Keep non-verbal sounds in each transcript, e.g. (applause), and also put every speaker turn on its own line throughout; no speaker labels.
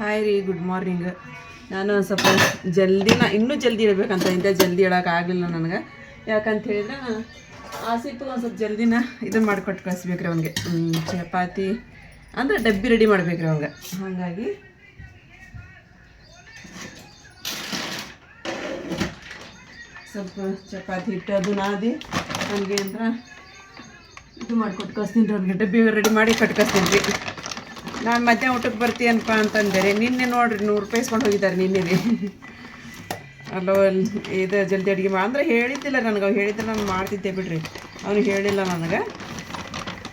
Hi ರೀ good morning ನಾನು ಒಂದು ಸ್ವಲ್ಪ ಜಲ್ದಿನ, ಇನ್ನೂ ಜಲ್ದಿ ಇಡಬೇಕಂತ ಇಂಥ ಜಲ್ದಿ ಇಡೋಕ್ಕಾಗಲಿಲ್ಲ ನನಗೆ. ಯಾಕಂತ ಹೇಳಿದ್ರೆ ಆಸಿತ್ತು ಒಂದು ಸ್ವಲ್ಪ ಜಲ್ದಿನ ಇದನ್ನು ಮಾಡಿಕೊಟ್ಟು ಕಳಿಸ್ಬೇಕ್ರಿ ಅವ್ನಿಗೆ. ಚಪಾತಿ, ಅಂದ್ರೆ ಡಬ್ಬಿ ರೆಡಿ ಮಾಡ್ಬೇಕ್ರಿ ಅವಾಗ ಹಾಗಾಗಿ, ಸ್ವಲ್ಪ ಚಪಾತಿ ಹಿಟ್ಟು ಅದು ನಾದಿ, ನನಗೆ ಅಂದ್ರೆ ಇದು ಮಾಡಿಕೊಟ್ಟು ಕಳಿಸ್ತೀನಿ ರೀ ಅವ್ನಿಗೆ. ಡಬ್ಬಿ ರೆಡಿ ಮಾಡಿ ಕಟ್ ಕಳಿಸ್ತೀನಿ ರೀ. ನಾನು ಮಧ್ಯಾಹ್ನ ಊಟಕ್ಕೆ ಬರ್ತೀಯನಪ್ಪ ಅಂತಂದರೆ ನಿನ್ನೆ ನೋಡ್ರಿ ನೂರು ರೂಪಾಯಿ ಇಸ್ಕೊಂಡು ಹೋಗಿದ್ದಾರೆ ನಿನ್ನೆ ಅಲ್ಲೋ, ಇದು ಜಲ್ದಿ ಅಡುಗೆ ಮಾ ಅಂದರೆ ಹೇಳಿದ್ದಿಲ್ಲ ನನಗೆ ಅವ್ನು ಹೇಳಿದ್ರೆ ನಾನು ಮಾಡ್ತಿದ್ದೆ ಬಿಡ್ರಿ. ಅವನು ಹೇಳಿಲ್ಲ ನನಗೆ.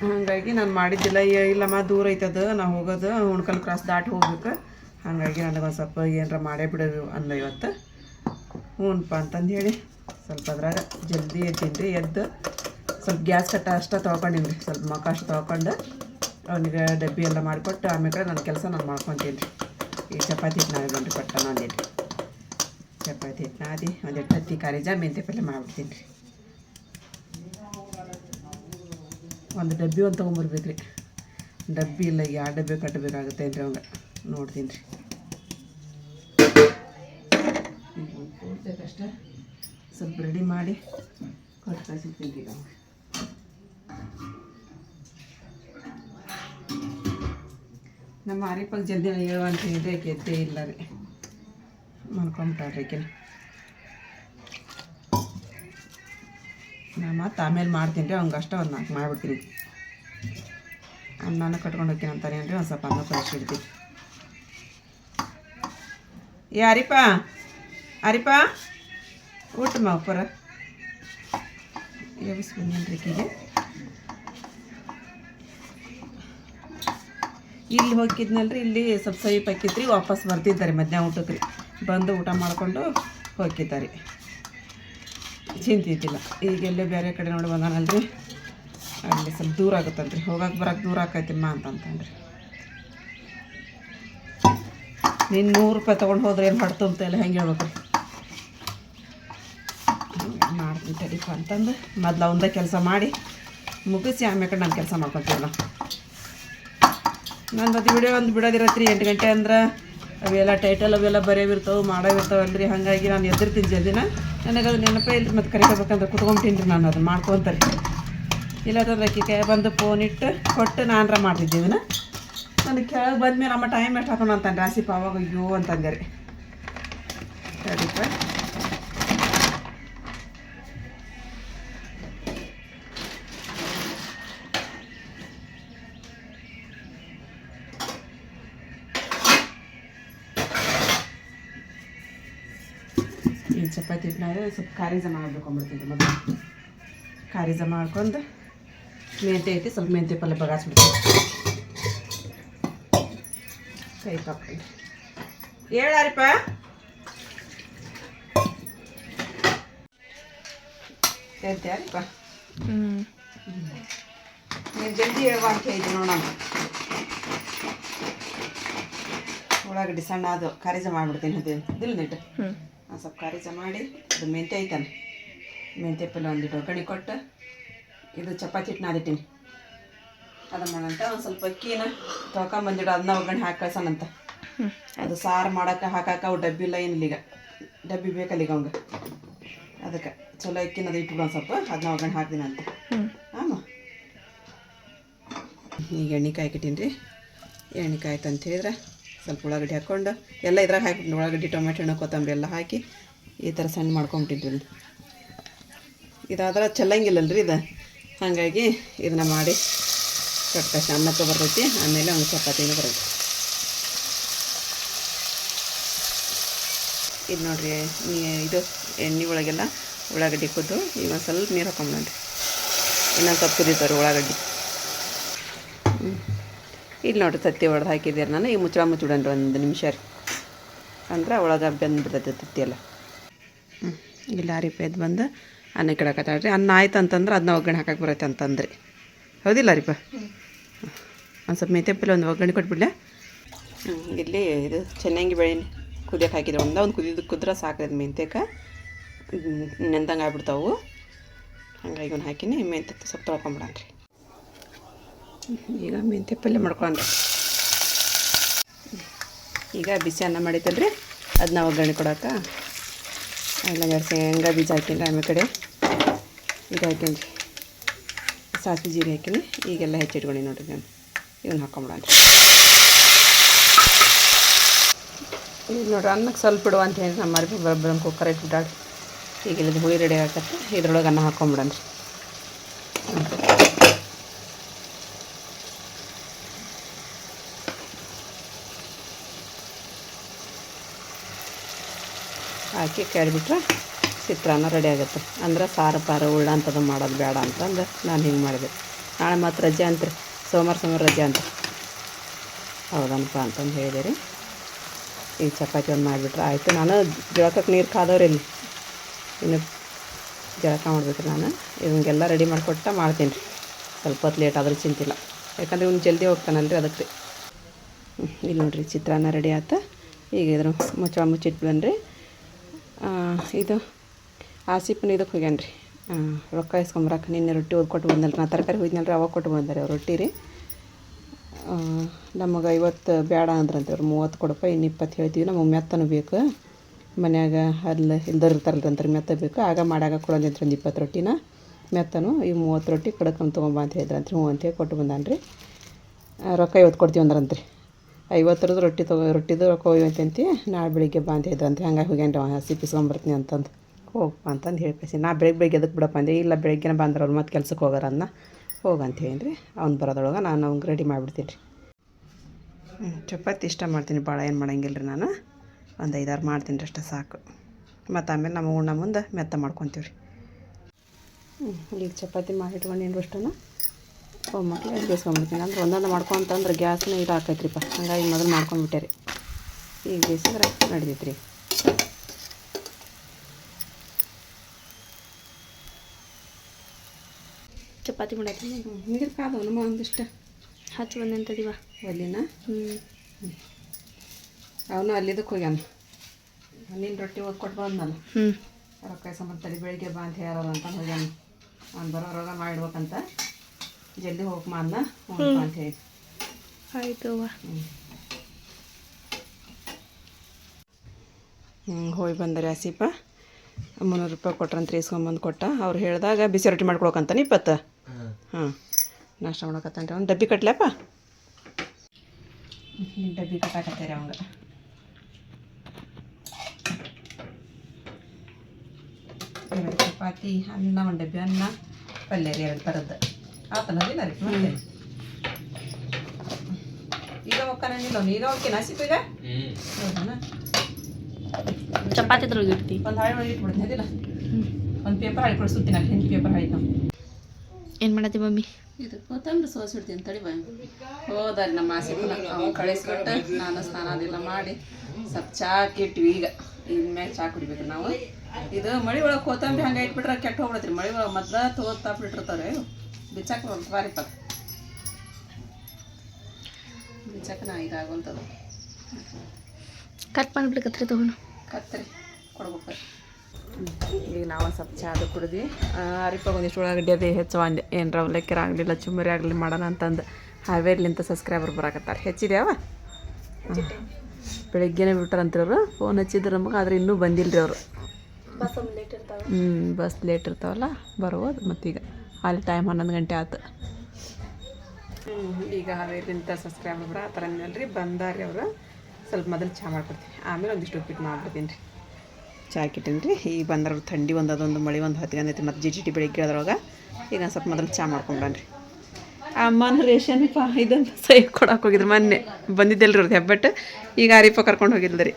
ಹಾಗಾಗಿ ನಾನು ಮಾಡಿದ್ದಿಲ್ಲ. ಇಲ್ಲಮ್ಮ, ದೂರ ಐತದ ನಾವು ಹೋಗೋದು, ಹುಣ್ಕಲ್ ಕ್ರಾಸ್ ದಾಟಿ ಹೋಗ್ಬೇಕು. ಹಾಗಾಗಿ ನನಗೆ ಒಂದು ಸ್ವಲ್ಪ ಏನಾರ ಮಾಡೇ ಬಿಡೋದು ಅಂದ ಇವತ್ತು. ಹ್ಞೂನಪ್ಪ ಅಂತಂದು ಹೇಳಿ. ಸ್ವಲ್ಪ ಅದ್ರಾಗ ಜಲ್ದಿ ಎದ್ದೀನಿ ರೀ ಎದ್ದು, ಸ್ವಲ್ಪ ಗ್ಯಾಸ್ ಕಟ್ಟ ಅಷ್ಟೇ ತೊಳ್ಕೊಂಡಿನಿ ರೀ. ಸ್ವಲ್ಪ ಮಕ್ಕ ಅಷ್ಟು ತೊಳ್ಕೊಂಡು ಅವನಿಗೆ ಡಬ್ಬಿ ಎಲ್ಲ ಮಾಡಿಕೊಟ್ಟು ಆಮೇಲೆ ನನ್ನ ಕೆಲಸ ನಾನು ಮಾಡ್ಕೊತೀನಿ. ರೀ ಈ ಚಪಾತಿ ಹಿಟ್ಟು ನಾನು ಕೊಟ್ಟ ನಾನು ಚಪಾತಿ ಹಿಟ್ಟು ನಾದಿ ಒಂದೆರಡು ಹತ್ತಿ ಕಾರಿಜ ಮೆಂತೆ ಪಲ್ಯ ಮಾಡಿಬಿಡ್ತೀನಿ ರೀ. ಒಂದು ಡಬ್ಬಿ ಒಂದು ತೊಗೊಂಬರ್ಬೇಕು ರೀ ಡಬ್ಬಿ ಇಲ್ಲ, ಎರಡು ಡಬ್ಬಿ ಕಟ್ಟಬೇಕಾಗುತ್ತೆ ರೀ ಅವಂಗೆ. ನೋಡ್ತೀನಿ ರೀ. ಸ್ವಲ್ಪ ರೆಡಿ ಮಾಡಿ ಕೊಟ್ಟು ಕಳಿಸಿರ್ತೀನಿ ರೀ ಅವಂಗೆ ನಮ್ಮ ಆರಿಪಾಗ ಜಲ್ದಿ ಹೇಳುವ ಅಂತ ಹೇಳಿದ್ರೆ ಆಕೆ ಎದ್ದೇ ಇಲ್ಲ ರೀ. ಮಾಡ್ಕೊಂಬಿಟ್ಟಾರ್ರಿ ಆಕೆ ನಾ ಮತ್ತೆ ಆಮೇಲೆ ಮಾಡ್ತೀನಿ ರೀ ಅವ್ನಿಗೆ ಒಂದು ನಾಲ್ಕು ಮಾಡಿಬಿಡ್ತೀನಿ. ಅನ್ನನ ಕಟ್ಕೊಂಡು ಹೋಗ್ತೀನಿ ಅಂತಾನೆ ರೀ ಒಂದು ಸ್ವಲ್ಪ ಅನ್ನ ಕಳಿಸಿಡ್ತೀನಿ ಏ ಅರಿಪ ಅರಿಪ ಊಟ ಮಾಪರ ಎಬ್ಸ್ ರೀ ಇಲ್ಲಿ ಹೋಗಿದ್ನಲ್ರಿ, ಇಲ್ಲಿ ಸ್ವಲ್ಪ ಸೈಪ್ ಹಾಕಿದ್ರಿ, ವಾಪಸ್ ಬರ್ತಿದ್ದಾರೆ ಮಧ್ಯಾಹ್ನ ಊಟಕ್ಕೆ. ರೀ ಬಂದು ಊಟ ಮಾಡಿಕೊಂಡು ಹೋಗಿದ್ದಾರೆ. ಚಿಂತಿದ್ದಿಲ್ಲ ಈಗ ಎಲ್ಲೇ ಬೇರೆ ಕಡೆ ನೋಡಿ ಬಂದಾನಲ್ರಿ. ಅಲ್ಲಿ ಸ್ವಲ್ಪ ದೂರ ಆಗುತ್ತಂತ್ರಿ. ಹೋಗಕ್ಕೆ ಬರಕ್ಕೆ ದೂರ ಆಕೈತಿಮ್ಮ ಅಂತಂತಂದ್ರಿ. ನೀನು ನೂರು ರೂಪಾಯಿ ತೊಗೊಂಡು ಹೋದ್ರೆ ಏನು ಹೊಡ್ತು ಅಂತ ಎಲ್ಲ ಹೆಂಗೆ ಹೇಳ್ಬೇಕು ಮಾಡ್ತೀನಿ ತಡಿಪ ಅಂತಂದು. ಮೊದ್ಲು ಅವಂದ ಕೆಲಸ ಮಾಡಿ ಮುಗಿಸಿ ಆಮೇಲೆ ನಾನು ಕೆಲಸ ಮಾಡ್ಕೊತೀವಲ್ಲ? ನಾನು ಅದು ವಿಡಿಯೋ ಒಂದು ಬಿಡೋದಿರತ್ರಿ, ಎಂಟು ಗಂಟೆ ಅಂದ್ರೆ ಅವೆಲ್ಲ ಟೈಟಲ್ ಅವೆಲ್ಲ ಬರೆಯೋವಿರ್ತಾವೆ ಅಲ್ರಿ ಹಾಗಾಗಿ ನಾನು ಎದ್ದಿರ್ತೀನಿ ಜಲ್ದಿನ ನನಗೆ ಅದು ನೆನಪೇ ಇಲ್ಲ ಮತ್ತು ಕರಿಕೋಬೇಕಂದ್ರೆ ಕುತ್ಕೊಂಬಿಟ್ಟಿನಿ ರೀ ನಾನು ಅದು ಮಾಡ್ಕೊತಾರೆ. ಇಲ್ಲಾಂದ್ರೆ ಅಕ್ಕಿ ಬಂದು ಫೋನ್ ಇಟ್ಟು ಕೊಟ್ಟು ನಾನರ ಮಾಡ್ತಿದ್ದೀವಿನ ನನಗೆ ಕೆಳಗೆ ಬಂದ್ಮೇಲೆ ಅಮ್ಮ ಟೈಮ್ ಎಷ್ಟು ಹಾಕೋಣ ಅಂತಂದ್ರೆ ರಾಸಿಪ್ ಅವಾಗ ಅಯ್ಯೋ ಅಂತಂದೆ ರೀ. ಸರಿಪ್ಪ ಈ ಚಪಾತಿ ಹಿಟ್ಟನಾಗ ಸ್ವಲ್ಪ ಖಾರಿ ಜಮ ಮಾಡ್ಬೇಕೊಂಡ್ಬಿಡ್ತೀನಿ ಮೊದಲು. ಖಾರಿ ಜಮಾ ಮಾಡ್ಕೊಂಡು ಮೆಂತ್ಯ ಐತಿ, ಸ್ವಲ್ಪ ಮೆಂತೆ ಪಲ್ಯ ಬಗಾಸ್ಬಿಡ್ತೀನಿ. ಕೈ ತಕೊಂಡು ಹೇಳಾರಿಪ್ಪ ಹೇಳ್ತೀಯಾರಿಪ್ಪ ನೀನು ಜಲ್ದಿ ಹೇಳುವ ಅಂತ ಹೇಳಿದ್ದೆ ನೋಡೋಣ. ಉಳ್ಳಾಗಡ್ಡಿ ಸಣ್ಣ ಅದು ಖಾರಿಜ ಮಾಡಿಬಿಡ್ತೀನಿ ಅದು. ನೆಟ್. ನಿಟ್ಟು ಒಂದು ಸ್ವಲ್ಪ ಚ ಮಾಡಿ ಅದು ಮೆಂತ್ಯ ಐತಾನೆ ಮೆಂತ್ಯ ಪಲ್ಯ ಒಂದು ಒಗ್ಗರಣೆ ಕೊಟ್ಟು ಇದು ಚಪಾತಿ ಹಿಟ್ಟು ನಾದಿಟ್ಟಿನಿ ಅದನ್ನ ಮಾಡಂತ ಒಂದು ಸ್ವಲ್ಪ ಅಕ್ಕಿನ ತೊಳ್ಕೊಂಬಂದಿಡು ಅದನ್ನ ಒಗ್ಗರಣೆ ಹಾಕಿ ಕಳ್ಸೋಣಂತ ಅದು ಸಾರು ಮಾಡಕ್ಕೆ ಹಾಕಾಕ ಅವು ಡಬ್ಬಿ ಇಲ್ಲ ಏನಿಲ್ಲ ಈಗ. ಡಬ್ಬಿ ಬೇಕಲ್ಲ ಈಗ ಅವಂಗೆ. ಅದಕ್ಕೆ ಚಲೋ ಅಕ್ಕಿನ ಅದು ಇಟ್ಬಿಡೋ ಒಂದು ಸ್ವಲ್ಪ ಅದನ್ನ ಒಗ್ಗರಣೆ ಹಾಕ್ತೀನಿ ಅಂತ. ಆಮ? ಈಗ ಎಣ್ಣೆ ಕಾಯ್ಕಿಟ್ಟೀನಿ ರೀ ಎಣ್ಣೆ ಕಾಯ್ತು ಅಂತ ಹೇಳಿದ್ರೆ ಸ್ವಲ್ಪ ಉಳ್ಳಾಗಡ್ಡಿ ಹಾಕ್ಕೊಂಡು ಎಲ್ಲ ಇದ್ರಾಗ ಹಾಕಿಬಿಟ್ಟು ಉಳ್ಳಾಗಡ್ಡಿ, ಟೊಮೆಟೊ, ಹಣ್ಣು, ಕೊತ್ತಂಬರಿ ಎಲ್ಲ ಹಾಕಿ ಈ ಥರ ಸಣ್ಣ ಮಾಡ್ಕೊಂಬಿಟ್ಟಿದ್ವಿ ಇದಾದ್ರೆ ಚೆಲ್ಲಂಗಿಲ್ಲಲ್ರಿ ಇದು. ಹಾಗಾಗಿ ಇದನ್ನ ಮಾಡಿ ಕಟ್ಕಷ್ಟ ಅನ್ನಕ್ಕೆ ಬರ್ತೈತಿ. ಆಮೇಲೆ ಒಂದು ಚಪಾತಿನೂ ಬರುತ್ತೆ. ಇದು ನೋಡ್ರಿ ಇದು ಎಣ್ಣೆ ಒಳಗೆಲ್ಲ ಉಳ್ಳಾಗಡ್ಡಿ ಕುದ್ದು ಈಗ ಒಂದು ಸ್ವಲ್ಪ ನೀರು ಹಾಕೊಂಬಿಡ್ರಿ ಇನ್ನೊಂದು ಸ್ವಲ್ಪ ಕುದೀತಾರೆ ಉಳ್ಳಾಗಡ್ಡಿ. ಇಲ್ಲಿ ನೋಡ್ರಿ ತತ್ತಿ ಹೊಡೆದು ಹಾಕಿದ್ದೀರಿ ನಾನು. ಈ ಮುಚ್ಚಳ ಮುಚ್ಚಿಡನ್ರಿ ಒಂದು ನಿಮಿಷ ರೀ. ಅಂದ್ರೆ ಒಳಗೆ ಬೆಂದ್ಬಿಡ್ತೈತೆ ತತ್ತಿ ಎಲ್ಲ. ಹ್ಞೂ ಇಲ್ಲ ರೀ ಪೇದ್ ಬಂದು ಅನ್ನ ಕೆಡಕತ್ತಾಳ್ರಿ ಅನ್ನ ಆಯ್ತು ಅಂತಂದ್ರೆ ಅದನ್ನ ಒಗ್ಗರಣೆ ಹಾಕಕ್ಕೆ ಬರುತ್ತೆ ಅಂತಂದ್ರಿ. ಹೌದಿಲ್ಲ ರೀಪ ಒಂದು ಸ್ವಲ್ಪ ಮೆಂತ್ಯ ಪಲ್ಯ ಒಂದು ಒಗ್ಗರಣೆ ಕೊಟ್ಬಿಡ್ಲೆ? ಇಲ್ಲಿ ಇದು ಚೆನ್ನಾಗಿ ಬೆಳೆ ಕುದಿಯಕ್ಕೆ ಹಾಕಿದ್ರೆ ಒಂದ, ಒಂದು ಕುದಿದ ಕುದ್ರೆ ಸಾಕ್ರಿ ಮೆಂತ್ಯಕ್ಕೆ ನೆಂದಂಗೆ ಆಗ್ಬಿಡ್ತಾವು. ಹಂಗಾಗಿ ಒಂದು ಹಾಕಿನಿ. ಮೆಂತ್ಯ ಸ್ವಲ್ಪ ತೊಳ್ಕೊಂಬಿಡನ್ರಿ. ಈಗ ಮೆಂತ್ಯ ಪಲ್ಯ ಮಾಡ್ಕೊಂಡ್ರೆ ಈಗ ಬಿಸಿ ಅನ್ನ ಮಾಡಿದ್ದಲ್ರಿ ಅದನ್ನ ಒಗ್ಗರಣೆ ಕೊಡೋಕೆ ಎಲ್ಲ ಶೇಂಗಾ ಬೀಜ ಹಾಕಿಲ್ಲ ಆಮೇಲೆ ಕಡೆ. ಇದು ಹಾಕಿನ್ರಿ, ಸಾಸಿವೆ ಜೀರಿಗೆ ಹಾಕಿನಿ. ಈಗೆಲ್ಲ ಹೆಚ್ಚಿಟ್ಕೊಂಡು ನೋಡ್ರಿ ನಾನು. ಇವನ್ನ ಹಾಕೊಂಬಿಡೋಣ. ಈಗ ನೋಡ್ರಿ ಅನ್ನಕ್ಕೆ ಸ್ವಲ್ಪ ಇಡುವ ಅಂತ ಹೇಳಿ ನಮ್ಮ ಮರಿ ಬರೋಬ್ಬರ ಕುಕ್ಕರ್ ಇಟ್ಬಿಟ್ಟಾಳಿ. ಈಗ ಇಲ್ಲದ ಹುಳಿ ರೆಡಿ ಆಗತ್ತೆ ಇದ್ರೊಳಗೆ ಅನ್ನ ಹಾಕೊಂಬಿಡೋಣ. ಹಾಕಿ ಕೆಡ್ಬಿಟ್ರೆ ಚಿತ್ರಾನ್ನ ರೆಡಿ ಆಗುತ್ತೆ. ಅಂದ್ರೆ ಸಾರು ಪಾರು ಉಳ್ಳ ಅಂಥದ್ದು ಮಾಡೋದು ಬೇಡ ಅಂತಂದು ನಾನು ಹಿಂಗೆ ಮಾಡಿದೆ. ನಾಳೆ ಮತ್ತು ರಜೆ ಅಂತ್ರಿ. ಸೋಮವಾರ ಸೋಮವಾರ ರಜೆ ಅಂತ ಹೌದನಪ್ಪ ಅಂತಂದು ಹೇಳಿದೆ ಈಗ ಚಪಾತಿ ಒಂದು ಮಾಡಿಬಿಟ್ರೆ ಆಯಿತು. ನಾನು ಜಳಕಕ್ಕೆ ನೀರು ಕಾದವ್ರಿ ಇಲ್ಲಿ. ಇನ್ನು ಜಳಕ ಮಾಡ್ಬೇಕು ನಾನು. ಇವಂಗೆಲ್ಲ ರೆಡಿ ಮಾಡಿಕೊಟ್ಟ ಮಾಡ್ತೀನಿ ರೀ. ಸ್ವಲ್ಪ ಹೊತ್ತು ಲೇಟ್ ಆದರೂ ಚಿಂತಿಲ್ಲ. ಯಾಕಂದ್ರೆ ಇವ್ನು ಜಲ್ದಿ ಹೋಗ್ತಾನಲ್ರಿ ಅದಕ್ಕೆ. ರೀ ಇಲ್ಲಿ ನೋಡ್ರಿ ಚಿತ್ರಾನ್ನ ರೆಡಿ ಆಯ್ತು ಈಗ ಇದ್ರ ಮುಚ್ಚಳ ಮುಚ್ಚಿಟ್ಬಿಡನ್ರಿ. ಇದು ಆಸಿಪನ ಇದಕ್ಕೆ ಹೋಗ್ಯಾನ ರೀ ರೊಕ್ಕ ಇಸ್ಕೊಂಬರಕ್ಕೆ ನಿನ್ನೆ ರೊಟ್ಟಿ ಓದ್ ಕೊಟ್ಟು ಬಂದಲ್ರಿ. ನಾ ತರಕಾರಿ ಹೋಯ್ನಲ್ರಿ ಅವಾಗ ಕೊಟ್ಟು ಬಂದಾರೆ ಅವ್ರು ರೊಟ್ಟಿ ರೀ ನಮಗೆ ಐವತ್ತು ಬೇಡ ಅಂದ್ರಂತೆ ಅವ್ರು, ಮೂವತ್ತು ಕೊಡಪ್ಪ, ಇನ್ನು ಇಪ್ಪತ್ತು ಹೇಳ್ತೀವಿ. ನಮಗೆ ಮೆತ್ತನು ಬೇಕು. ಮನ್ಯಾಗ ಅಲ್ಲಿ ಅಂತಾರೆ ಮೆತ್ತ ಬೇಕು. ಆಗ ಮಾಡಾಗ ಕೊಡೋದಂತ್ರಿ ಒಂದು ಇಪ್ಪತ್ತು ರೊಟ್ಟಿನ. ಮೆತ್ತನು, ಈ ಮೂವತ್ತು ರೊಟ್ಟಿ ಕಡ್ಕೊಂಡು ತೊಗೊಂಬ ಅಂತ ಹೇಳಿದ್ರಂತ್ರಿ. ಹ್ಞೂ ಅಂತೇಳಿ ಕೊಟ್ಟು ರೀ ರೊಕ್ಕ ಇವತ್ತು ಕೊಡ್ತೀವಿ ಅಂದ್ರಂತ್ರಿ. ಐವತ್ತರದ್ದು ರೊಟ್ಟಿ ತಗೋ, ರೊಟ್ಟಿದು ಒಯ್ಯಂತಿ ನಾಳೆ ಬೆಳಿಗ್ಗೆ ಬಾ ಅಂತ ಹೇಳಿದ್ರಂತ್ರಿ ಹಂಗಾಗಿ ಹೋಗ್ಯಾನ್ರಿ ಹಸಿ ಬಿಸ್ಕೊಂಬರ್ತೀನಿ ಅಂತಂದು. ಹೋಗಪ್ಪ ಅಂತಂದು ಹೇಳ್ಕೇಸಿ ನಾ ಬೆಳಗ್ಗೆ ಬೆಳಗ್ಗೆ ಎದಕ್ಕೆ ಬಿಡಪ್ಪ ಅಂದೆ ಇಲ್ಲ ಬೆಳಗ್ಗೆನೇ ಬಂದ್ರೆ ಅವ್ರು ಮತ್ತೆ ಕೆಲ್ಸಕ್ಕೆ ಹೋಗೋರ ಅನ್ನ ಹೋಗಂತ ಹೇಳಿರಿ ಅವ್ನು ಬರೋದ್ರೊಳಗೆ ನಾನು ಅವ್ನಿಗೆ ರೆಡಿ ಮಾಡಿಬಿಡ್ತೀನಿ ರೀ. ಚಪಾತಿ ಇಷ್ಟ ಮಾಡ್ತೀನಿ ಭಾಳ ಏನು ಮಾಡಂಗಿಲ್ಲ ರೀ ನಾನು. ಒಂದು ಐದಾರು ಮಾಡ್ತೀನಿ ರೀ ಅಷ್ಟೇ ಸಾಕು. ಮತ್ತು ಆಮೇಲೆ ನಮ್ಮ ಉಣ್ಣ ಮುಂದೆ ಮೆತ್ತ ಮಾಡ್ಕೊತೀವಿ ರೀ ಈಗ ಚಪಾತಿ ಮಾಡಿಟ್ಕೊಂಡು ಅಷ್ಟನ್ನು ಎದ್ದು ಬೇಯಿಸ್ಕೊಂಡ್ಬಿಡ್ತೀನಿ ಅಂದ್ರೆ ಒಂದೊಂದು ಮಾಡ್ಕೊಂತಂದ್ರೆ ಗ್ಯಾಸ್ನ ಇದು ಹಾಕೈತ್ರಿಪ್ಪ ಹಂಗಾಗಿ ಮೊದಲು ಮಾಡ್ಕೊಂಡ್ಬಿಟ್ಟೆ ರೀ. ಈಗ ಬೇಯಿಸಿದ್ರೆ ರೀ
ಚಪಾತಿ ಮಾಡೈತಿ
ನೀರು ಕಾದವು ನಮ್ಮ ಒಂದಿಷ್ಟು
ಹಚ್ಚಿ ಬಂದೇನು ತಡಿವ
ಒಲಿನ
ಹ್ಞೂ
ಅವನು ಅಲ್ಲಿದಕ್ಕೆ ಹೋಗ್ಯಾನ. ಅಲ್ಲಿನ ರೊಟ್ಟಿ ಓದ್ ಕೊಟ್ಟು ಬಂದಲ್ಲ
ಹ್ಞೂ
ರೊಕ್ಕ ಸಂಬಂಧ ತಡಿ ಬೆಳಿಗ್ಗೆ ಬಾ ಅಂತ ಹೇಳೋರು ಅಂತ ಹೋಗ್ಯಾನ. ಅವ್ನು ಬರೋದ್ರಾಗ ಮಾಡಿಡ್ಬೇಕಂತ ಜಲ್ದಿ ಹೋಗಿ ಅಂದ ಹ್ಞೂ ಅಂತ ಹೇಳಿ.
ಆಯಿತು
ಹ್ಞೂ ಹೋಗಿ ಬಂದರೆ ಆಸಿಪ ಮುನ್ನೂರು ರೂಪಾಯಿ ಕೊಟ್ರಂತ ಇಸ್ಕೊಂಬಂದು ಕೊಟ್ಟ. ಅವ್ರು ಹೇಳಿದಾಗ ಬಿಸಿ ರೊಟ್ಟಿ ಮಾಡ್ಕೊಳಕಂತಾನೆ ಇಪ್ಪತ್ತು. ಹಾಂ. ನಾಷ್ಟ ಮಾಡಕತ್ತಾನ್ರಿ ಅವ್ನು. ಡಬ್ಬಿ ಕಟ್ಲಪ್ಪ? ಡಬ್ಬಿ ಕಟ್ಟಾಕತ್ತೀರಿ ಅವಂಗ. ಚಪಾತಿ ಅನ್ನ ಒಂದು ಡಬ್ಬಿ ಅನ್ನ ಪಲ್ಯ ರೀ ಎರಡು ಥರದ್ದು. ಆತನ ಅದಿಲ್ಲ ರೀ ಮತ್ತೆ. ಈಗ ಈಗ ಹೋಗ್ತೀನಿ ಆಸಿಪ ಈಗ? ಹೌದಾ
ಚಪಾತಿ ಅದ್ರೊಳಗೆ ಇಡ್ತಿ.
ಒಂದು ಹಾಳೆ ಒಳಗೆ ಇಟ್ಬಿಡ್ತೀನಿ ಅದಿಲ್ಲ ಒಂದು ಪೇಪರ್ ಹಾಳಿ ಕೊಡಿಸ್ತೀನಿ ಅಲ್ಲಿ ಹಿಂದಿ ಪೇಪರ್ ಹಾಳಿ ನಾವು
ಏನು ಮಾಡತ್ತಿ ಮಮ್ಮಿ?
ಇದು ಕೊತ್ತಂಬರಿ ಸೋಸಿಡ್ತೀನಿ ತಡಿ ಬಾ ಹೋದಾರಿ ನಮ್ಮ ಆಸೆ ಅವ್ನು ಕಳಿಸ್ಬಿಟ್ಟು ನಾನು ಸ್ನಾನ ಅದೆಲ್ಲ ಮಾಡಿ ಸ್ವಲ್ಪ ಚಾ ಇಟ್ವಿ ಈಗ. ಇನ್ಮ್ಯಾಗ ಚಾ ಕುಡಿಬೇಕು ನಾವು. ಇದು ಮಳೆ ಒಳಗೆ ಕೊತ್ತಂಬರಿ ಹಂಗೆ ಇಟ್ಬಿಟ್ರೆ ಕೆಟ್ಟ ಹೋಗ್ಬಿಡತ್ರಿ. ಮಳಿ ಒಳಗೆ ಮೊದ್ಲ ತೋದ್ ತಾಪಿಟ್ಟಿರ್ತಾರೆ ಬಿಚ್ಚಾಕ ಬಾರಿ ಪಕ್ಕ ಬಿಚ್ಚಾಕ ನಾ ಈಗ ಆಗುವಂಥದ್ದು
ಕಟ್ ಮಾಡಿಬಿಡ್ಕತ್ರಿ ತಗೊಂಡು
ಕತ್ತರಿ ಕೊಡ್ಬೇಕು ಈಗ ನಾವು ಸ್ವಲ್ಪ ಚಾದು ಕುಡ್ದು ಅರಿಪಾಗ ಒಂದಿಷ್ಟು ಉಳ್ಳಾಗಡ್ಡಿ ಅದೇ ಹೆಚ್ಚು ಅಂದೆ ಏನರ ಅವಲಕ್ಕಿರ ಆಗಲಿಲ್ಲ ಚುಮ್ಮರಿ ಆಗಲಿ ಮಾಡೋಣ ಅಂತಂದು ಹಾವೇರ್ಲಿಂತ ಸಬ್ಸ್ಕ್ರೈಬರ್ ಬರಾಕತ್ತಾರೆ. ಹೆಚ್ಚಿದ್ಯಾವ? ಬೆಳಿಗ್ಗೆನೇ ಬಿಟ್ಟಾರಂತಿರೋರು ಫೋನ್ ಹಚ್ಚಿದ್ರು ನಮಗೆ ಆದ್ರೆ ಇನ್ನೂ ಬಂದಿಲ್ಲ ರೀ ಅವರು.
ಬಸ್ ಲೇಟ್ ಇರ್ತಾವ.
ಹ್ಞೂ ಬಸ್ ಲೇಟ್ ಇರ್ತಾವಲ್ಲ ಬರ್ಬೋದು ಮತ್ತೀಗ. ಅಲ್ಲಿ ಟೈಮ್ ಹನ್ನೊಂದು ಗಂಟೆ ಆಯ್ತು ಈಗ ಹಾವೇರಿಲಿಂತ ಸಬ್ಸ್ಕ್ರೈಬರ್ ಬರ ಆ ಥರ ರೀ ಬಂದಾರಿ ಅವರು. ಸ್ವಲ್ಪ ಮೊದಲು ಚಹಾ ಮಾಡ್ಕೊಡ್ತೀನಿ. ಆಮೇಲೆ ಒಂದಿಷ್ಟು ಉಪ್ಪಿಟ್ಟು ಮಾಡ್ಬಿಡ್ತೀನಿ ರೀ. ಚಹಾ ಹಾಕಿಟ್ಟೀನಿ ರೀ. ಈಗ ಬಂದಾರ ಥಂಡಿ ಒಂದು ಅದೊಂದು ಮಳೆ ಒಂದು ಹೊತ್ಕೊಂಡೈತಿ ಮತ್ತು ಜಿ ಜಿ ಟಿ ಬೆಳಿಗ್ಗೆ ಅದ್ರೊಳಗೆ ಈಗ ಒಂದು ಸ್ವಲ್ಪ ಮೊದಲು ಚಹಾ ಮಾಡ್ಕೊಂಡ್ರಿ ಅಮ್ಮನ ರೇಷನ್ ಪಾ ಇದೊಂದು ಸೈ ಕೊಡಕ್ಕೆ ಹೋಗಿದ್ರು ಮೊನ್ನೆ. ಬಂದಿದ್ದೆಲ್ರಿ ಅವ್ರದ್ದು ಹೆಬ್ಬಟ್ಟು. ಈಗ ಆರಿಪ ಕರ್ಕೊಂಡು ಹೋಗಿದ್ಲು ರೀ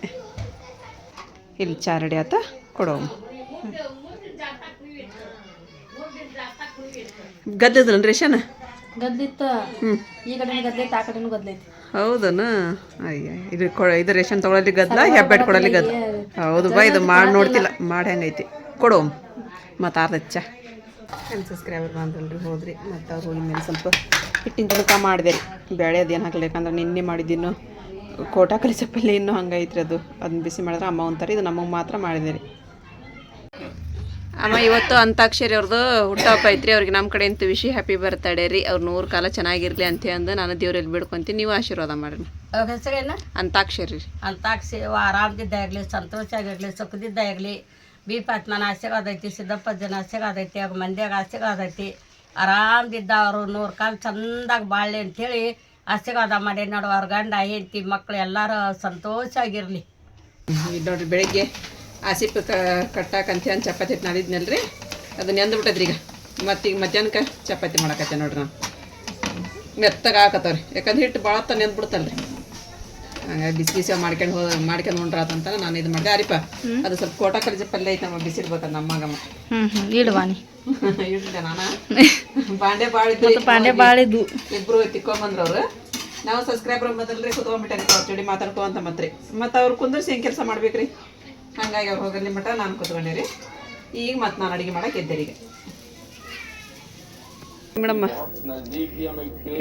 ಇಲ್ಲಿ ಚಹಾ ರೆಡಿ ಆತ ಕೊಡೋ ಗದ್ದದಲ್ಲ ರೇಷನ್ ಗದ್ದಿತ್ತು.
ಈ ಕಡೆನೂ ಗದ್ಲೈತಿ ಆ ಕಡೆನೂ
ಹೌದನ? ಅಯ್ಯ ಇದು ಕೊ ಇದು ರೇಷನ್ ತೊಗೊಳಲ್ಲಿ ಗದ್ದಲ ಹೆಬ್ಬೆಟ್ ಕೊಡಲಿ ಗದ್ದ ಹೌದು ಬಾ ಇದು ಮಾಡಿ ನೋಡ್ತಿಲ್ಲ. ಮಾಡಿ ಹೆಂಗೈತಿ. ಕೊಡು ಮತ್ತು ಆರ್ದ ಚಾ ನನ್ನ ಸಬ್ಸ್ಕ್ರೈಬರ್ ಬಂದ್ರಲ್ರಿ ಹೋದ್ರಿ. ಮತ್ತು ಅವ್ರು ಹೋಗಿ ಮೇಲೆ ಸ್ವಲ್ಪ ಹಿಟ್ಟಿನ ತನಕ ಮಾಡಿದೆ. ರೀ ಬೇಳೆ ಅದೇನು ಹಾಕ್ಲೇಕಂದ್ರೆ ನಿನ್ನೆ ಮಾಡಿದ್ದಿನ್ನು ಕೋಟಾ ಕಲಿ ಚಪ್ಪಲಿ ಇನ್ನೂ ಹಂಗೈತ್ರಿ ಅದು. ಅದನ್ನ ಬಿಸಿ ಮಾಡಿದ್ರೆ ಅಮ್ಮ ಒಂಥರ ಇದು ನಮಗೆ ಮಾತ್ರ ಮಾಡಿದೆ ರೀ. ಅಮ್ಮ ಇವತ್ತು ಅಂತಾಕ್ಷರಿ ಅವ್ರದ್ದು ಹುಟ್ಟಹಬ್ಬ ಐತ್ರಿ ಅವ್ರಿಗೆ ನಮ್ಮ ಕಡೆಯಿಂದ ವಿಶಿ ಹ್ಯಾಪಿ ಬರ್ತಾಡೆ ರೀ. ಅವ್ರು ನೂರು ಕಾಲ ಚೆನ್ನಾಗಿರ್ಲಿ ಅಂತ ಅಂದು ನಾನು ದೇವ್ರಲ್ಲಿ ಬಿಡ್ಕೊಂತೀನಿ ನೀವು ಆಶೀರ್ವಾದ ಮಾಡ್ರಿ.
ಅವ್ರ ಹೆಸರೇನು
ಅಂತಾಕ್ಷರಿ ರೀ.
ಆರಾಮದಿದ್ದಾಗಲಿ ಸಂತೋಷ ಆಗಿರಲಿ ಸುಖದಿದ್ದಾಗಲಿ ಬಿ ಪಾತ್ಮನ ಆಶೀರ್ವಾದ ಐತಿ ಸಿದ್ದಪ್ಪ ಜನ ಆಶೀರ್ವಾದ ಐತಿ ಅವ್ರ ಮಂದಿಯಾಗ ಆಶೀರ್ವಾದ ಐತಿ. ಆರಾಮದಿದ್ದ ಅವರು ನೂರು ಕಾಲ ಚಂದಾಗಿ ಬಾಳ್ಲಿ ಅಂತೇಳಿ ಆಶೀರ್ವಾದ ಮಾಡಿ ನೋಡು ಅವ್ರ ಗಂಡ ಹೆಂಡತಿ ಮಕ್ಕಳು ಎಲ್ಲರೂ ಸಂತೋಷ ಆಗಿರಲಿ.
ನೋಡ್ರಿ ಬೆಳಿಗ್ಗೆ ಆಸಿಪ್ ಕಟ್ಟಾಕಂತ ಅಂತ ಚಪಾತಿ ಹಿಟ್ಟು ಅದನ್ನ ಅದು ನೆಂದ್ಬಿಟ್ಟದ್ರಿ ಈಗ. ಮತ್ತೆ ಈಗ ಮಧ್ಯಾಹ್ನಕ್ಕೆ ಚಪಾತಿ ಮಾಡಕತ್ತೆ ನೋಡ್ರಿ ನಾನು ಮೆತ್ತಗೆ ಹಾಕತ್ತವ್ರಿ ಯಾಕಂದ್ರೆ ಹಿಟ್ಟು ಭಾಳ ಹೊತ್ತ ನೆಂದ್ಬಿಡ್ತಲ್ರಿ. ಹಂಗಾಗಿ ಬಿಸಿ ಬಿಸಿ ಮಾಡ್ಕೊಂಡು ಹೋದ ಮಾಡ್ಕೊಂಡು ಅಂತ ನಾನು ಇದು ಮಾಡಿದೆ. ಅರಿಪ ಅದು ಸ್ವಲ್ಪ ಕೋಟ ಕಲಿಜ ಪಲ್ಯ ಐತೆ ನಮ್ಮ ಬಿಸಿಡ್ಬೇಕಂತ ನಮ್ಮಗಮ್ಮ
ಇಡ್ವಾನಿ
ಇಡ್ದೆ ನಾನು ಬಾಂಡೆ ಬಾಳಿದ್ದು
ಪಾಂಡೆ ಬಾಳಿದ್ದು
ಇಬ್ರು ತಿಕ್ಕೊಂಬಂದ್ರು ಅವರು ನಾವು ಸಬ್ಸ್ಕ್ರೈಬರ್ ಬಂದಲ್ರಿ ಕುತ್ಕೊಂಡ್ಬಿಟ್ಟಾರೆ ಅವ್ರ ಜೋಡಿ ಮಾತಾಡ್ಕೊಂತ ಮತ್ರಿ. ಮತ್ತೆ ಅವ್ರು ಕುಂದ್ರಿಸಿ ಹೆಂಗೆ ಕೆಲಸ ಮಾಡ್ಬೇಕ್ರಿ? ಹಂಗಾಗಿ ಅವ್ರು ಹೋಗಲಿ ಮಟ್ಟ ನಾನು ಕೂತ್ಕೊಂಡಿರಿ ಈಗ ಮತ್ತೆ ನಾನು ಅಡುಗೆ ಮಾಡಕ್ಕೆ ಈಗ. ಮೇಡಮ್ಮ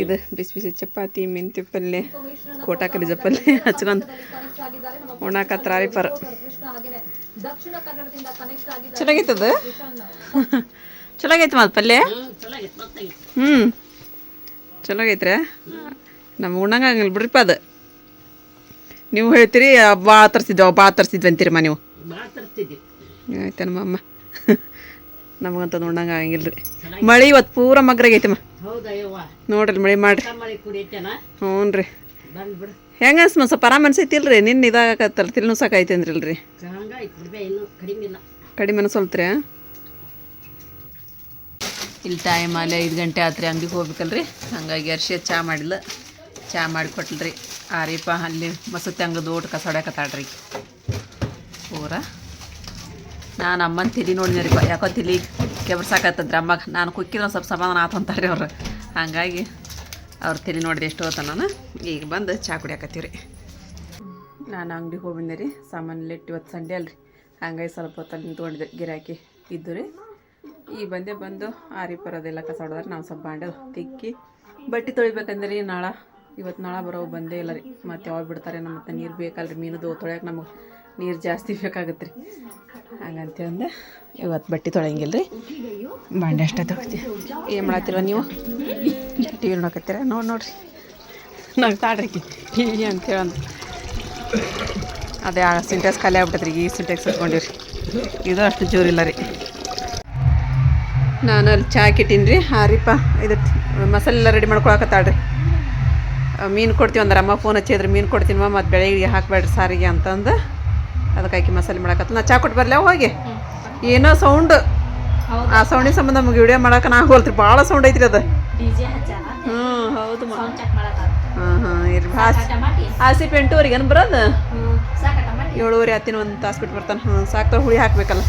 ಇದು ಬಿಸಿ ಬಿಸಿ ಚಪಾತಿ, ಮೆಂತ್ಯ ಪಲ್ಯ ಕೋಟಾ ಕಲಿಜ ಪಲ್ಯ ಹಚ್ಕೊಂಡ್ ಉಣ್ಣಾಕತ್ರಾರಿ ಪರ. ಚೆನ್ನಾಗೈತದ? ಚಲಾಗೈತೆ ಮತ್ತೆ ಪಲ್ಯ ಹ್ಞೂ ಚಲೋಗೈತ್ರ ನಮ್ಗೆ ಉಣ್ಣಂಗೆ ಹಂಗಿಲ್ಲ ಬಿಡ್ರಿಪ್ಪ ಅದು. ನೀವು ಹೇಳ್ತೀರಿ ಭಾಳ ತರಿಸಿದ್ವಿ ಭಾಳ ತರಿಸಿದ್ವಿ ಅಂತೀರಮ್ಮ ನೀವು ಆಯ್ತು ನಮ್ಮ ಅಮ್ಮ. ನಮಗಂತ ನೋಡಂಗೆ ಆಗಂಗಿಲ್ಲ ರೀ ಮಳೆ ಇವತ್ತು ಪೂರ ಮಗ್ರಾಗೈತಮ್ಮ ನೋಡ್ರಿ ಮಳೆ ಮಾಡಿರಿ. ಹ್ಞೂ ರೀ ಹೆಂಗ ಅನ್ಸ್ಮ ಸ್ವಲ್ಪ ಆರಾಮ ಅನ್ಸೈತಿಲ್ರಿ ನಿನ್ನ ಇದಾಗತ್ತಲ್ಲ ತಿಲ್ ನುಸಾಕೈತೆ ಅಂದ್ರಿಲ್ರಿ
ಕಡಿಮೆ
ಅನ್ಸಲ್ತ್ರಿ ಇಲ್ಲಿ ಟೈಮ್ ಅಲ್ಲೇ ಐದು ಗಂಟೆ ಆತ್ರಿ ಅಂಗಡಿಗೆ ಹೋಗ್ಬೇಕಲ್ರಿ. ಹಂಗಾಗಿ ಅರ್ಶಿ ಚಾ ಮಾಡಿಲ್ಲ. ಚಾ ಮಾಡಿ ಕೊಟ್ಲ್ರಿ. ಆರೀಪ ಅಲ್ಲಿ ಮಸೂತಿ ದೊಡ್ಡ ಓಟ್ ಕಸಾಡಕತ್ತಾಳ್ರಿ ಪೂರ. ನಾನು ಅಮ್ಮನ ತಿಳಿ ನೋಡಿದ್ರಿ ಯಾಕೋ ತಿಳಿ ಕೆಬ್ರಸಾಕತ್ತದ್ರಿ ಅಮ್ಮಗೆ. ನಾನು ಕುಕ್ಕಿದ್ರೆ ಸ್ವಲ್ಪ ಸಮಾಧಾನ ಆತಂತಾರೆ ಅವ್ರು. ಹಂಗಾಗಿ ಅವ್ರ ತಿಳಿ ನೋಡಿದೆ ಎಷ್ಟು ಹೋತ ನಾನು. ಈಗ ಬಂದು ಚಾ ಕುಡಿಯಾಕತ್ತೀವಿ ರೀ ನಾನು ಅಂಗಡಿಗೆ ಹೋಗಿ ಬಂದೆ ರೀ. ಸಾಮಾನು ಇವತ್ತು ಸಂಡೆ ಅಲ್ರಿ. ಹಂಗಾಗಿ ಸ್ವಲ್ಪ ಹೊತ್ತಲ್ಲಿ ನಿಂತ್ಕೊಂಡಿದ್ದೆ ಗಿರಾಕಿ ಇದ್ದು ರೀ. ಈಗ ಬಂದೇ ಬಂದು ಆರಿ ಪರದೆಲ್ಲ ಕಸ ಹೊಡೆದ್ರೆ. ನಾವು ಸ್ವಲ್ಪ ಬಾಂಡೆ ತಿಕ್ಕಿ ಬಟ್ಟೆ ತೊಳಿಬೇಕಂದ್ರೆ ನಾಳೆ. ಇವತ್ತು ನಾಳೆ ಬರೋ ಬಂದೇ ಇಲ್ಲ ರೀ. ಮತ್ತು ಯಾವಾಗ ಬಿಡ್ತಾರೆ ನಮ್ಮ ಮತ್ತೆ ನೀರು ಬೇಕಲ್ರಿ, ಮೀನದು ತೊಳೆಯೋಕೆ ನಮಗೆ ನೀರು ಜಾಸ್ತಿ ಬೇಕಾಗತ್ತೆ ರೀ ಹಂಗಂತ ಅಂದೆ ಇವತ್ತು ಬಟ್ಟೆ ತೊಳೆಯಂಗಿಲ್ಲ ರೀ ಬಾಂಡೆ ಅಷ್ಟೇ ತೊಗೊಳ್ತೀವಿ ಏನು ಮಾಡತ್ತೀರ ನೀವು? ಟಿ ವಿ ನೋಡಕತ್ತೀರ? ನೋಡಿ, ನೋಡ್ರಿ. ನಗ್ತಾಡ್ರಿ ಟಿ ವಿ ಅಂದ್ರೆ ಅದೇ ಆ ಸಿಂಟೆಕ್ಸ್ ಖಾಲಿ ಆಗ್ಬಿಟ್ಟೈತ್ರಿ ಈ ಸಿಂಟೆಕ್ಸ್ ಇಟ್ಕೊಂಡಿವ್ರಿ ಇದು ಅಷ್ಟು ಜೋರಿಲ್ಲ ರೀ. ನಾನು ಅಲ್ಲಿ ಚಹಾ ಇಟ್ಟೀನಿ ರೀ ಹಾರಿಪ್ಪ ಇದು ಮಸಾಲೆ ಎಲ್ಲ ರೆಡಿ ಮಾಡ್ಕೊಳಕತ್ತಾಳ್ರಿ. ಮೀನು ಕೊಡ್ತೀವಿ ಅಂದ್ರೆ ಅಮ್ಮ ಫೋನ್ ಹಚ್ಚಿದ್ರೆ ಮೀನು ಕೊಡ್ತೀನಿ ಮತ್ತು ಬೆಳಗ್ಗೆ ಹಾಕ್ಬೇಡ್ರಿ ಸಾರಿಗೆ ಅಂತಂದು. ಅದಕ್ಕೆ ಹಾಕಿ ಮಸಾಲೆ ಮಾಡಕತ್ತ ನಾ ಚಾ ಕೊಟ್ಟು ಬರಲ್ಲ ಹೋಗಿ ಏನೋ ಸೌಂಡ್ ಆ ಸೌಂಡಿನ ಸಂಬಂಧ ನಮಗೆ ವಿಡಿಯೋ ಮಾಡಕ್ಕೆ ನಾ ಹೋಲ್ತ್ರಿ. ಭಾಳ ಸೌಂಡ್ ಐತ್ರಿ ಅದು. ಹ್ಞೂ ಹೌದು ಹಾಂ ಹಾಂ ಇರ್ರಿ ಹಾಸಿ ಹಾಸಿಪ್ ಎಂಟೂವರೆಗೆ ಏನು ಬರೋದು? ಏಳುವರೆ ಹತ್ತಿನ ಒಂದು ತಾಸು ಬಿಟ್ಟು ಬರ್ತಾನೆ. ಹ್ಞೂ ಸಾಕ್ತಾ ಹುಳಿ ಹಾಕ್ಬೇಕಲ್ಲ.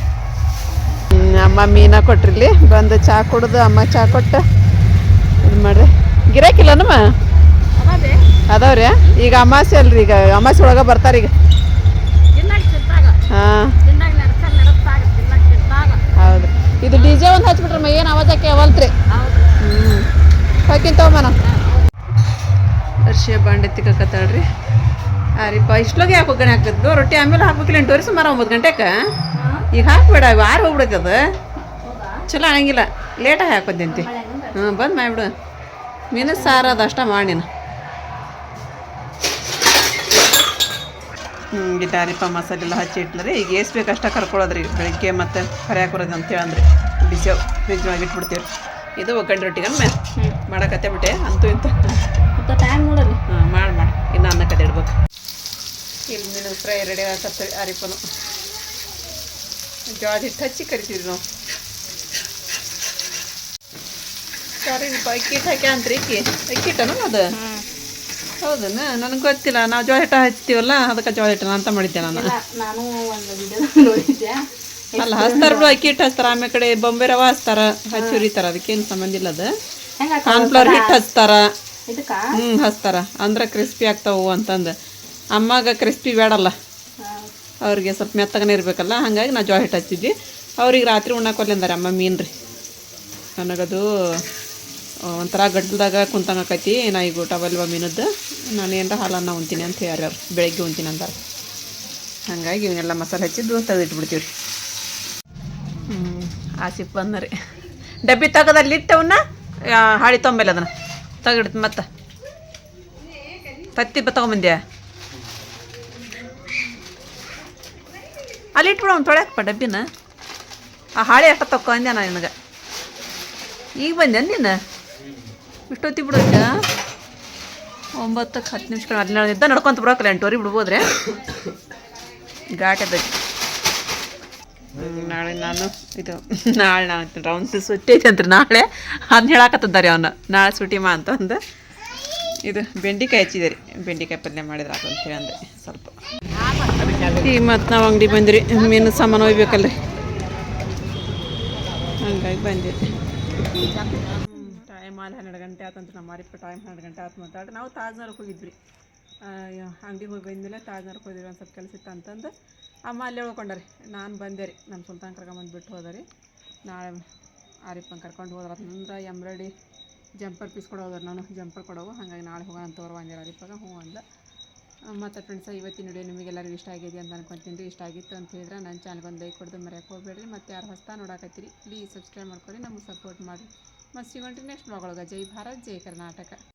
ಅಮ್ಮ ಮೀನ ಕೊಟ್ರಿಲ್ಲಿ ಬಂದು ಚಾ ಕುಡ್ದು ಅಮ್ಮ ಚಾ ಕೊಟ್ಟು. ಇದು ಮಾಡ್ರಿ. ಗಿರಾಕಿಲ್ಲ ನಮ್ಮ ಅದಾವ್ರಿ? ಈಗ ಅಮಾಸೆ ಅಲ್ರಿ ಈಗ. ಅಮಾಸೆ ಒಳಗೆ ಬರ್ತಾರೆ ಈಗ. ಹಾಂ. ಹೌದು. ಇದು ಡಿ ಜೆ ಒಂದು ಹಚ್ಬಿಟ್ರಮ್ಮ ಏನು ಅವಾಜಕ್ಕೆ ಅವಲ್ತ್ರಿ? ಹ್ಞೂ ಹಾಕಿನ್ ತಗೊಂಬನ ಅರ್ಶಿಯ ಬಾಂಡೆ ತಿಕ್ಕಕತ್ತಾಳ್ರಿ ಅರಿಪ್ಪ ಇಷ್ಟೊಳಗೆ ಯಾಕೆ ಒಗ್ಗರಣೆ ಹಾಕಿದ್ದು ರೊಟ್ಟಿ ಆಮೇಲೆ ಹಾಕ್ಬೇಕಿಲ್ಲ ಎಂಟುವರೆ ಸುಮಾರು ಒಂಬತ್ತು ಗಂಟೆಗೆ ಈಗ ಹಾಕ್ಬೇಡ ಆರು ಹೋಗ್ಬಿಡತ್ತೆ ಅದು. ಚಲೋ ಆಗಂಗಿಲ್ಲ ಲೇಟಾಗಿ ಹಾಕೋದ್ಯಂತಿ ಹ್ಞೂ ಬಂದು ಮಾಡಿಬಿಡು. ಮೀನು ಸಾರು ಅದು ಅಷ್ಟ ಮಾಡಿ ನೀನು. ಗಿಟಾರಿಪ್ಪ ಮಸಾಲೆ ಎಲ್ಲ ಹಚ್ಚಿ ಇಟ್ಲರಿ ಈಗ ಎಷ್ಟು ಬೇಕು ಅಷ್ಟ ಕರ್ಕೊಳ್ಳೋದ್ರಿ ಬೆಳಿಗ್ಗೆ ಮತ್ತೆ ಕರಿಯಾಕೆ ಬರೋದು ಅಂತೇಳಿ ಅಂದ್ರೆ ಬಿಸಿ ಫ್ರಿಜ್ ಒಳಗೆ ಇಟ್ಬಿಡ್ತೀವಿ ಇದು ಒಗ್ಗರಣೆ ರೊಟ್ಟಿಗಮ್ಮೆ ಮಾಡಕತ್ತೆ ಬಿಟ್ಟೆ ಅಂತೂ ಇಂತ
ಮತ್ತೆ ಟೈಮ್ ನೋಡಲಿ
ಹಾಂ ಮಾಡಿ ಮಾಡಿ. ಇನ್ನು ಅನ್ನ ಕತೆ ಇಡ್ಬೇಕು. ಇಲ್ಲಿ ಮೀನು ಫ್ರೈ ರೆಡಿ ಆಗತ್ತೆ ಅರಿಪನು ಜೋಳದ ಹಿಟ್ಟು ಹಚ್ಚಿ ಕರಿತೀವಿ ನಾವು. ಸಾರಿ ಅಕ್ಕಿ ಹಿಟ್ಟು ಹಾಕಿ ಅಂತ್ರಿ ಇಕ್ಕಿ ಅಕ್ಕಿ ಹಿಟ್ಟನು ಅದು ಹೌದನ? ನನಗೆ ಗೊತ್ತಿಲ್ಲ. ನಾವು ಜೋಳ ಹಿಟ್ಟ ಹಚ್ತೀವಲ್ಲ ಅದಕ್ಕೆ ಜೋಳ ಹಿಟ್ಟನ ಅಂತ ಮಾಡಿದ್ದೆ ನಾನು.
ನಾನು ಒಂದು (laughs) ನೋಡಿದ್ದೆ.
ಅಲ್ಲ ಹಚ್ತಾರ ಬಿಡು ಅಕ್ಕಿ ಹಿಟ್ಟು ಹಚ್ತಾರ. ಆಮೇಲೆ ಕಡೆ ಬೊಂಬೆ ರವ ಹಚ್ತಾರ ಹಚ್ಚಿ ಹುರಿತಾರ ಅದಕ್ಕೇನು ಸಂಬಂಧ ಇಲ್ಲ ಅದು. ಕಾರ್ನ್ಫ್ಲವರ್ ಹಿಟ್ಟು ಹಚ್ತಾರ. ಹ್ಞೂ ಹಚ್ತಾರ. ಅಂದ್ರೆ ಕ್ರಿಸ್ಪಿ ಆಗ್ತಾವು ಅಂತಂದು. ಅಮ್ಮಗೆ ಕ್ರಿಸ್ಪಿ ಬೇಡಲ್ಲ. ಅವ್ರಿಗೆ ಸ್ವಲ್ಪ ಮೆತ್ತಗನೇ ಇರಬೇಕಲ್ಲ ಹಾಗಾಗಿ ನಾ ಜೋಳ ಹಿಟ್ಟು ಹಚ್ಚಿದ್ವಿ. ಅವ್ರಿಗೆ ರಾತ್ರಿ ಉಣ್ಣಾಕೊಲ್ಲಿ ಅಂದಾರೆ ಅಮ್ಮ ಮೀನು ರೀ ನನಗದು ಒಂಥರ ಗಡ್ಡದಾಗ ಕುಂತಂಗಾಕೈತಿ ನಾ ಈಗ ಬಲ್ವ ಮೀನದ್ದು ನಾನು ಏನರ ಹಾಲನ್ನ ಉಣ್ತೀನಿ ಅಂತ ಯಾರ್ಯಾರು ಬೆಳಗ್ಗೆ ಉಣ್ತೀನಿ ಅಂತಾರೆ ಹಾಗಾಗಿ ಇವನ್ನೆಲ್ಲ ಮಸಾಲೆ ಹಚ್ಚಿದ್ದು ತೆಗೆದಿಟ್ಬಿಡ್ತೀವಿ ರೀ ಹ್ಞೂ ಬಂದ ರೀ ಡಬ್ಬಿ ತೆಗದಲ್ಲಿ ಇಟ್ಟವನ್ನ ಹಾಳಿ ತೊಂಬಲ್ಲ ಅದನ್ನು. ತೆಗಿಡ್ತು ಮತ್ತೆ. ತತ್ತಿ ತಗೊಂಬಂದ್ಯಾ? ಅಲ್ಲಿ ಇಟ್ಬಿಡ ಅವ್ನು ತೊಳ್ಯಾಕಪ್ಪ ಡಬ್ಬಿನ. ಆ ಹಾಳಿ ಅಷ್ಟ ತಕೊಂಡೆ ನಾನು ನಿನಗೆ. ಈಗ ಬಂದೆ ನೀನು? ಇಷ್ಟೊತ್ತಿ ಬಿಡೋಯ್ತ? ಒಂಬತ್ತಕ್ಕೆ ಹತ್ತು ನಿಮಿಷ ಇದ್ದ ನಡ್ಕೊಂತ ಬರೋಕಲ್ಲ ಎಂಟುವರೆ ಬಿಡ್ಬೋದ್ರೆ? ಘಾಟ್ ಬೇಕು ನಾಳೆ ನಾನು ಇದು, ನಾಳೆ ನಾನು ರೌಂಡ್ಸ್ ಸುಟ್ಟಿ ಐತೆ ಅಂತ ನಾಳೆ. ಅದನ್ನ ಹೇಳಾಕತ್ತದ್ದಾರೆ ಅವನು. ನಾಳೆ ಸುಟಿ ಮಾ ಅಂತ ಅಂತಂದು ಇದು ಬೆಂಡಿಕಾಯಿ ಹಚ್ಚಿದೆ ಬೆಂಡಿಕಾಯಿ ಪಲ್ಯ ಮಾಡಿದ್ರೆ ಅದು ಅಂತೇಳಿ ಅಂದೆ ಸ್ವಲ್ಪ. ಈಗ ಮತ್ತೆ ನಾವು ಅಂಗಡಿ ಬಂದ್ರಿ ಮೀನು ಸಾಮಾನು ಒಯ್ಬೇಕಲ್ರಿ. ಹಂಗಾಗಿ ಬಂದೆ ಅಲ್ಲಿ ಹನ್ನೆರಡು ಗಂಟೆ ಆತಂತ ನಮ್ಮ ಮಾರಿಪ್ಪ ಟೈಮ್ ಹನ್ನೆರಡು ಗಂಟೆ ಆತು ಮಾತಾಡಿ, ನಾವು ತಾಜ್ನವ್ರಿಗೆ ಹೋಗಿದ್ವಿ. ಅಂಗಡಿಗೆ ಹೋಗಿ ಹೋಗಿದ್ಮೇಲೆ ತಾಜ್ನವ್ರಿಗೆ ಹೋದಿವಿ ಒಂದು ಸ್ವಲ್ಪ ಕೆಲಸ ಇತ್ತು ಅಂತಂದು ಅಮ್ಮ ಅಲ್ಲೇ ಉಳ್ಕೊಂಡಾರಿ ನಾನು ಬಂದೆ ರೀ ನಮ್ಮ ಸುಲ್ತಾನ್ ಕರ್ಕೊಂಬಂದು ಬಿಟ್ಟು ಹೋದ ರೀ. ನಾಳೆ ಆರಿಪ್ಪನ ಕರ್ಕೊಂಡು ಹೋದ್ರ ಅಂದ್ರೆ ಎಂಬ್ರಾಯ್ಡಿ ಜಂಪರ್ ಪೀಸ್ ಕೊಡೋ ಹೋದ್ರೆ ನಾನು, ಜಂಪರ್ ಕೊಡೋವು. ಹಾಗಾಗಿ ನಾಳೆ ಹೋಗೋಣ ಅಂತ ಅಂದಿರ ಆರಿಪ್ಪಾಗ, ಹ್ಞೂ ಅಂದ. ಮತ್ತು ಫ್ರೆಂಡ್ಸ ಇವತ್ತಿನ ವಿಡಿಯೋ ನಿಮಗೆಲ್ಲರಿಗೂ ಇಷ್ಟ ಆಗಿದೆ ಅಂತ ಅನ್ಕೊಂತೀನಿ ರೀ. ಇಷ್ಟ ಆಗಿತ್ತು ಅಂತ ಹೇಳಿದ್ರೆ ನನ್ನ ಚಾನಲ್ಗೆ ಒಂದು ಲೈಕ್ ಕೊಡ್ದು ಮರೆಯೋಕೆ ಹೋಗ್ಬೇಡ್ರಿ. ಮತ್ತು ಯಾರು ಹೊಸ್ತಾ ನೋಡಾಕತ್ತೀರಿ ಪ್ಲೀಸ್ ಸಬ್ಸ್ಕ್ರೈಬ್ ಮಾಡ್ಕೊರಿ. ನಮಗೆ ಸಪೋರ್ಟ್ ಮಾಡಿರಿ. ಮತ್ತು ಸಿಗೋಣ್ರಿ ನೆಕ್ಸ್ಟ್ ಮಗಳಗ ಜೈ ಭಾರತ್ ಜೈ ಕರ್ನಾಟಕ.